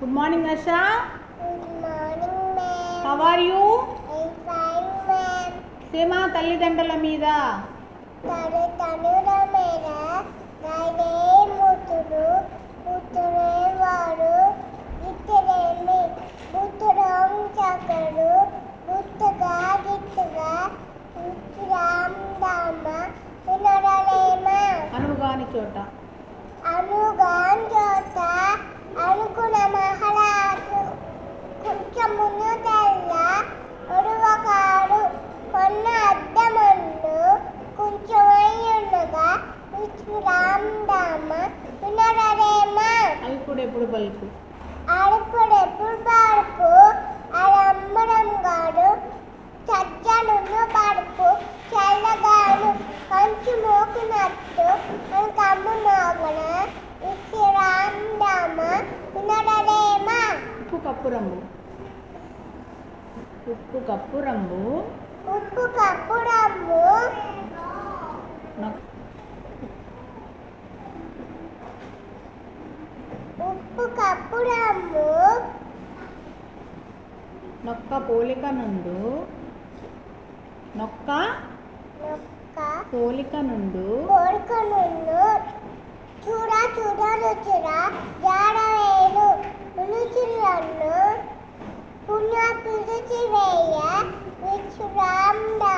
Good morning Asha Good morning, ma'am. How are you. సేమా తల్లిదండ్రుల మీద. తను తనుల అల్పుడు ఎప్పుడు పలుకు అడుపుడెప్పుడు పాడుపు అడంబరం గాడు చచ్చనును పడుపు చల్లగాను కంచు మోకునట్టు మన కమ్ము మోగన. ఇచ్చి రామ్ దామ వినడలేమా? ఉప్పు కప్పు రంగు. ఉప్పు కప్పు రంగు. ఉప్పు నొక్- నొప్పుడము నొక్క పోలిక నుండు నొక్క నొక్క పోలిక నుండు పోలిక నుండు చూడ చూడ రుచుర జాడవేలు పులుచిల్లను పునః పిలిచి వేయ విచురాండా